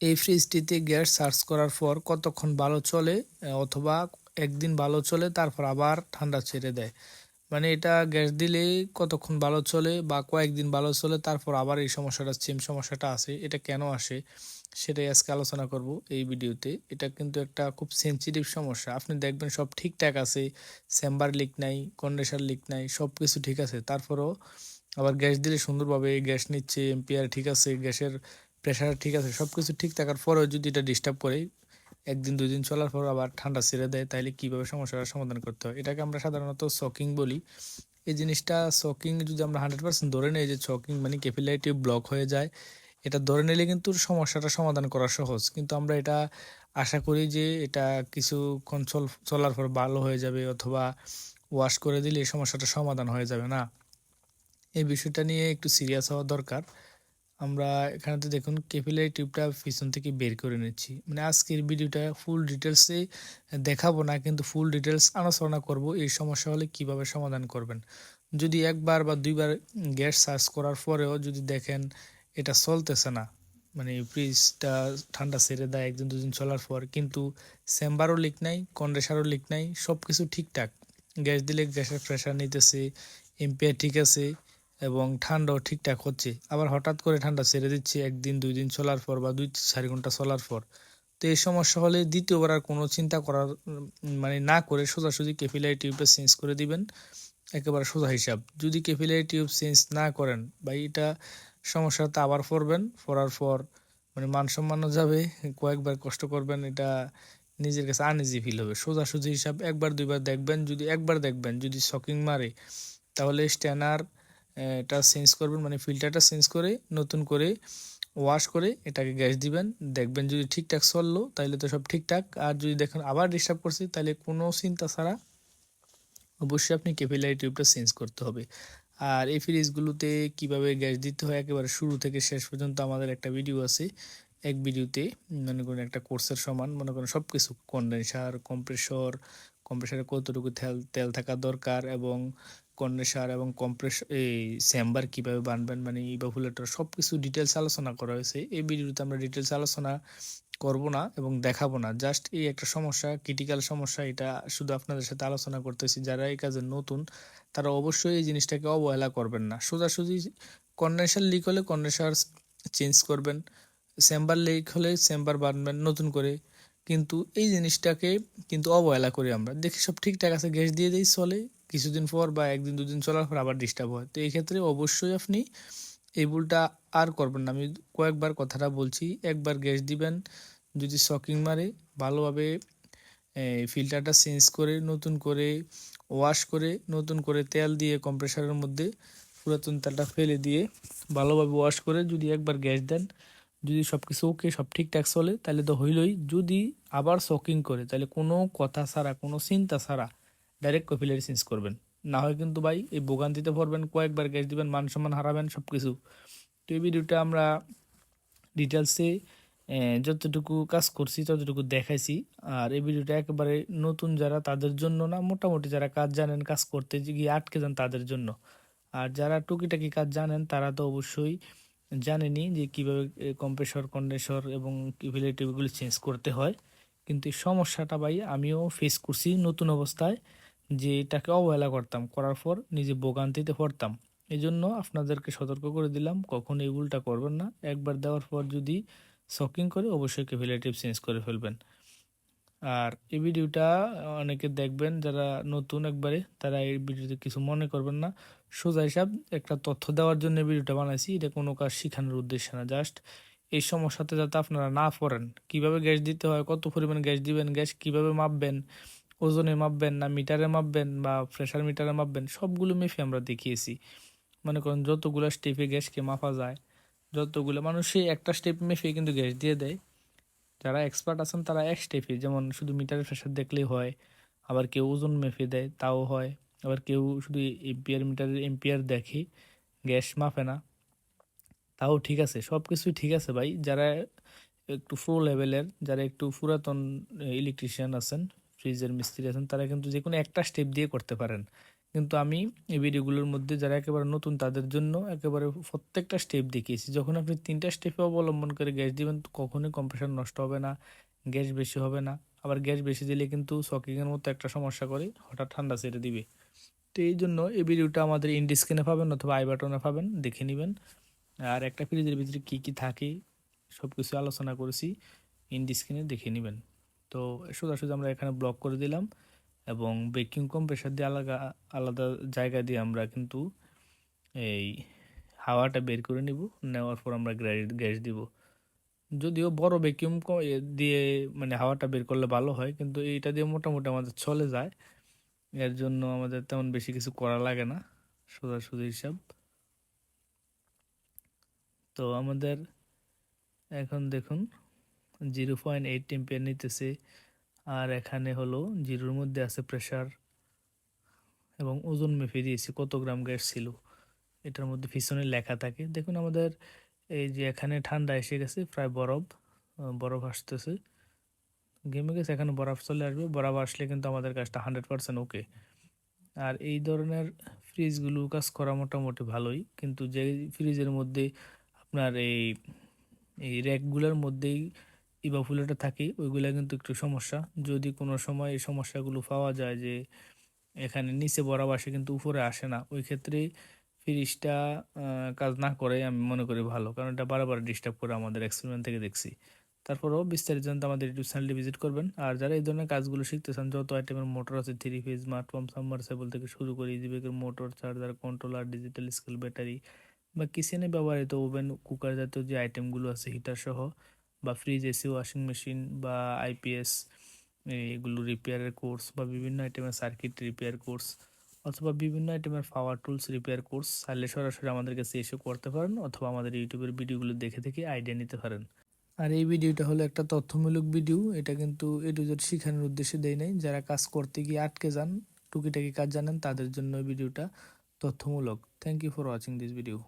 এই ফ্রিজটিতে gas search করার পর কতক্ষণ ভালো চলে, অথবা একদিন ভালো চলে, তারপর আবার ঠান্ডা ছেড়ে দেয়। মানে এটা গ্যাস দিলে কতক্ষণ ভালো চলে বা কয়েকদিন ভালো চলে, তারপর আবার এই সমস্যাটা সেম সমস্যাটা আসে এটা কেন আসে সেটাই আজকে আলোচনা করব এই ভিডিওতে। এটা কিন্তু একটা খুব সেন্সিটিভ সমস্যা। আপনি দেখবেন সব ঠিকঠাক আছে চেম্বার লিক নাই কন্ডেন্সার লিক নাই সব কিছু ঠিক আছে। তারপরও আবার গ্যাস দিলে সুন্দরভাবে গ্যাস নিচ্ছে এম্পিয়ার ঠিক আছে, গ্যাসের প্রেশার ঠিক আছে সব কিছু ঠিক থাকার পরেও যদি এটা ডিস্টার্ব করে, একদিন দুই দিন চলার পর আবার ঠান্ডা ছেড়ে দেয়, তাহলে কীভাবে সমস্যার সমাধান করতে হয়? এটাকে আমরা সাধারণত শকিং বলি। এই জিনিসটা শকিং যদি আমরা হান্ড্রেড পার্সেন্ট ধরে নিই যে শকিং মানে ক্যাপিলারিটি ব্লক হয়ে যায়, এটা ধরে নিলে কিন্তু সমস্যাটা সমাধান করা সহজ। কিন্তু আমরা এটা আশা করি যে এটা কিছুক্ষণ চল, চলার পর ভালো হয়ে যাবে অথবা ওয়াশ করে দিলে এই সমস্যাটা সমাধান হয়ে যাবে না। এই বিষয়টা নিয়ে একটু সিরিয়াস হওয়া দরকার। আমরা এখানেতে দেখুন ক্যাপিলারি টিউবটা পিছন থেকে বের করে নিচ্ছি। মানে আজকের ভিডিওটা ফুল ডিটেলসে দেখাবো না, কিন্তু ফুল ডিটেলস আলোচনা করব এই সমস্যা হলে কীভাবে সমাধান করবেন। যদি একবার বা দুইবার গ্যাস সার্চ করার পরেও যদি দেখেন এটা চলতেছে না মানে ফ্রিজটা ঠান্ডা ছেড়ে দেয়, একদিন দুদিন চলার পর, কিন্তু চেম্বারও লিক নাই কন্ডেন্সারও লিক নাই সব কিছু ঠিকঠাক। গ্যাস দিলে গ্যাসের প্রেশার নিতেছে এম্পিয়ার ঠিক আছে এবং ঠান্ডাও ঠিকঠাক হচ্ছে। আবার হঠাৎ করে ঠান্ডা ছেড়ে দিচ্ছে, একদিন, দুই দিন চলার পর বা দুই চার ঘণ্টা চলার পর। তো এই সমস্যা হলে দ্বিতীয়বার আর কোনো চিন্তা করার মানে না করে সোজাসুজি ক্যাপিলারি টিউবটা চেঞ্জ করে দিবেন। একেবারে সোজা হিসাব। যদি ক্যাপিলারি টিউব চেঞ্জ না করেন, বা এটা সমস্যা সমস্যাতে আবার পড়বেন, পড়ার পর মানে মান সম্মানও যাবে, কয়েকবার কষ্ট করবেন, এটা নিজের কাছে আনইজি ফিল হবে। সোজাসুজি হিসাব একবার, দুইবার দেখবেন, যদি একবার দেখবেন, যদি শকিং মারে, তাহলে স্ট্যানার এটা চেঞ্জ করবেন মানে ফিল্টারটা চেঞ্জ করে, নতুন করে ওয়াশ করে এটাকে গ্যাস দিবেন। দেখবেন যদি ঠিকঠাক চলল তাহলে তো সব ঠিকঠাক। আর যদি দেখেন আবার ডিস্টার্ব করছে তাহলে কোনো চিন্তা ছাড়া অবশ্যই আপনি ক্যাপিলারি টিউবটা চেঞ্জ করতে হবে। আর এই ফ্রিজগুলোতে কীভাবে গ্যাস দিতে হয়, একেবারে শুরু থেকে শেষ পর্যন্ত আমাদের একটা ভিডিও আছে। এক ভিডিওতে মনে করেন একটা কোর্সের সমান, মনে করেন সব কিছু কন্ডেন্সার কম্প্রেসর কম্প্রেসারে কতটুকু তেল তেল থাকা দরকার এবং কন্ডেন্সার এবং কম্প্রেস, এই চেম্বার কীভাবে বানবেন মানে ইভাপুলেটর সব কিছু ডিটেলস আলোচনা করা হয়েছে। এই ভিডিওতে আমরা ডিটেলস আলোচনা করব না এবং দেখাবো না। জাস্ট এই একটা সমস্যা ক্রিটিক্যাল সমস্যা, এটা শুধু আপনাদের সাথে আলোচনা করতেছি। যারা এই কাজে নতুন, তারা অবশ্যই এই জিনিসটাকে অবহেলা করবেন না। সোজাসুজি কন্ডেন্সার লিক হলে কন্ডেন্সার চেঞ্জ করবেন চেম্বার লিক হলে চেম্বার বানবেন নতুন করে। কিন্তু এই জিনিসটাকে কিন্তু অবহেলা করি আমরা। দেখি সব ঠিকঠাক আছে, গ্যাস দিয়ে দিই, চলে। কিছুদিন পর বা একদিন, দুদিন চলার পর আবার ডিস্টার্ব হয়। তো এই ক্ষেত্রে অবশ্যই আপনি এই ভুলটা আর করবেন না। আমি কয়েকবার কথাটা বলছি, একবার গ্যাস দিবেন, যদি শকিং মারে, ভালোভাবে ফিল্টারটা চেঞ্জ করে, নতুন করে ওয়াশ করে, নতুন করে তেল দিয়ে কম্প্রেসারের মধ্যে পুরাতন তেলটা ফেলে দিয়ে ভালোভাবে ওয়াশ করে যদি একবার গ্যাস দেন, যদি সব কিছু ওকে সব ঠিকঠাক চলে, তাহলে তো হইলই। যদি আবার শকিং করে, তাহলে কোনো কথা ছাড়া, কোনো চিন্তা ছাড়া ডাইরেক্ট কপিলারি চেঞ্জ করবেন। না হয় কিন্তু ভাই এই ভোগান্তিতে পড়বেন কয়েকবার গ্যাস দিবেন, মান সম্মান হারাবেন সব কিছু তো এই ভিডিওটা আমরা ডিটেলসে যতটুকু কাজ করছি, ততটুকু দেখাইছি। আর এই ভিডিওটা একেবারে নতুন যারা, তাদের জন্য না, মোটামুটি যারা কাজ জানেন, কাজ করতে গিয়ে আটকে যান তাদের জন্য। আর যারা টুকিটাকি কাজ জানেন, তারা তো অবশ্যই জানেনি যে কীভাবে কম্প্রেসর কন্ডেন্সর এবং টিউবগুলো চেঞ্জ করতে হয়। কিন্তু এই সমস্যাটা ভাই, আমিও ফেস করছি নতুন অবস্থায়। যে এটাকে অবহেলা করতাম, করার পর নিজে ভোগান্তিতে পড়তাম। এই জন্য আপনাদেরকে সতর্ক করে দিলাম, কখন এই ভুলটা করবেন না। একবার দেওয়ার পর যদি শকিং করে, অবশ্যই ক্যাপিলাটিভ চেঞ্জ করে ফেলবেন। আর এই ভিডিওটা অনেকে দেখবেন, যারা নতুন একবারে, তারা এই ভিডিওতে কিছু মনে করবেন না। সোজা হিসাব, একটা তথ্য দেওয়ার জন্য ভিডিওটা বানাইছি। এটা কোনো কাজ শেখানোর উদ্দেশ্যে না জাস্ট এই সমস্যাতে যাতে আপনারা না পড়েন। কীভাবে গ্যাস দিতে হয়, কত পরিমাণ গ্যাস দিবেন, গ্যাস কীভাবে মাপবেন ওজনে মাপবেন না, মিটারে মাপবেন বা প্রেশার মিটারে মাপবেন, সবগুলো মেপে আমরা দেখিয়েছি। মনে করেন যতগুলো স্টেপে গ্যাসকে মাপা যায়, যতগুলো মানুষই একটা স্টেপ মেপে কিন্তু গ্যাস দিয়ে দেয়। যারা এক্সপার্ট আছেন তারা এক স্টেপে যেমন শুধু মিটারের প্রেশার দেখলেই হয়, আবার কেউ ওজন মেপে দেয়, তাও হয়। আবার কেউ শুধু এম্পিয়ার মিটারের এম্পিয়ার দেখে গ্যাস মাপে না। তাও ঠিক আছে সব কিছুই ঠিক আছে ভাই। যারা একটু প্রো লেভেলের যারা একটু পুরাতন ইলেকট্রিশিয়ান আছেন ফ্রিজের মিস্ত্রি আছেন, তারা কিন্তু যে কোনো একটা স্টেপ দিয়ে করতে পারেন। কিন্তু আমি এই ভিডিওগুলোর মধ্যে যারা একেবারে নতুন, তাদের জন্য একেবারে প্রত্যেকটা স্টেপ দেখিয়েছি। যখন আপনি তিনটা স্টেপে অবলম্বন করে গ্যাস দিবেন কখনোই কম্প্রেসার নষ্ট হবে না, গ্যাস বেশি হবে না। আবার গ্যাস বেশি দিলে কিন্তু সকিংয়ের মতো একটা সমস্যা করে, হঠাৎ ঠান্ডা ছেড়ে দিবে। তো এই জন্য এই ভিডিওটা আমাদের ইন্ডি স্ক্রিনে পাবেন অথবা আই বাটনে পাবেন, দেখে নেবেন। আর একটা ফ্রিজের ভিতরে কী কী থাকে সব কিছু আলোচনা করেছি ইন্ডি স্ক্রিনে দেখে নেবেন। তো সোজাসুজি আমরা এখানে ব্লক করে দিলাম এবং বেকিং কম্প্রেসার দিয়ে আলাদা আলাদা জায়গা দিয়ে আমরা কিন্তু এই হাওয়াটা বের করে নিব। নেওয়ার পর আমরা গ্যাস দিব। যদিও বড় ভ্যাকিউম দিয়ে মানে হাওয়াটা বের করলে ভালো হয়, কিন্তু এইটা দিয়ে মোটামুটি আমাদের চলে যায়। এর জন্য আমাদের তেমন বেশি কিছু করা লাগে না সোজাসুজি হিসাব। তো আমাদের এখন দেখুন জিরো পয়েন্ট এইট টেম্পিয়ার নিতেছে। আর এখানে হলো জিরোর মধ্যে আছে প্রেশার এবং ওজন মেপে দিয়েছি কত গ্রাম গ্যাস ছিল। এটার মধ্যে পিছনে লেখা থাকে। দেখুন আমাদের এই যে এখানে ঠান্ডা এসে গেছে, প্রায় বরফ বরফ আসতেছে। গেমে গেছে, এখানে বরফ চলে আসবে। বরফ আসলে কিন্তু আমাদের কাজটা হান্ড্রেড পার্সেন্ট ওকে আর এই ধরনের ফ্রিজগুলো কাজ করা মোটামুটি ভালোই। কিন্তু যে ফ্রিজের মধ্যে আপনার এই এই র্যাকগুলোর মধ্যেই ইভাফুলেটা থাকে, ওইগুলো কিন্তু একটু সমস্যা। যদি কোনো সময় এই সমস্যাগুলো পাওয়া যায় যে এখানে নিচে বরাবর আসে কিন্তু উপরে আসে না, ওই ক্ষেত্রে ফ্রিজটা কাজ না করে আমি মনে করি ভালো। কারণ এটা বারবার ডিস্টার্ব করে আমাদের এক্সপেরিমেন্ট থেকে দেখছি। তারপরেও বিস্তারিত জানতে আমাদের ইউটিউব চ্যানেলটি ভিজিট করবেন। আর যারা এই ধরনের কাজগুলো শিখতে চান, যত আইটেমের মোটর আছে three phase smart pump submersible থেকে শুরু করে ইজি বেগের motor charger controller digital scale battery বা কিচেনে ব্যবহৃত ওভেন কুকার জাতীয় যে আইটেমগুলো আছে হিটার সহ বা ফ্রিজ এসি ওয়াশিং মেশিন বা আইপিএস এগুলো রিপেয়ারের কোর্স বা বিভিন্ন আইটেমের সার্কিট রিপেয়ার কোর্স অথবা বিভিন্ন আইটেমের পাওয়ার টুলস রিপেয়ার কোর্স চাইলে সরাসরি আমাদের কাছে এসে করতে পারেন অথবা আমাদের ইউটিউবের ভিডিওগুলো দেখে দেখে আইডিয়া নিতে পারেন। আর এই ভিডিওটা হলো একটা তথ্যমূলক ভিডিও এটা কিন্তু এ টু শেখানোর উদ্দেশ্যে দেয় নাই। যারা কাজ করতে গিয়ে আটকে যান, টুকিটাকি কাজ জানেন, তাদের জন্য ভিডিওটা তথ্যমূলক। Thank you for watching this video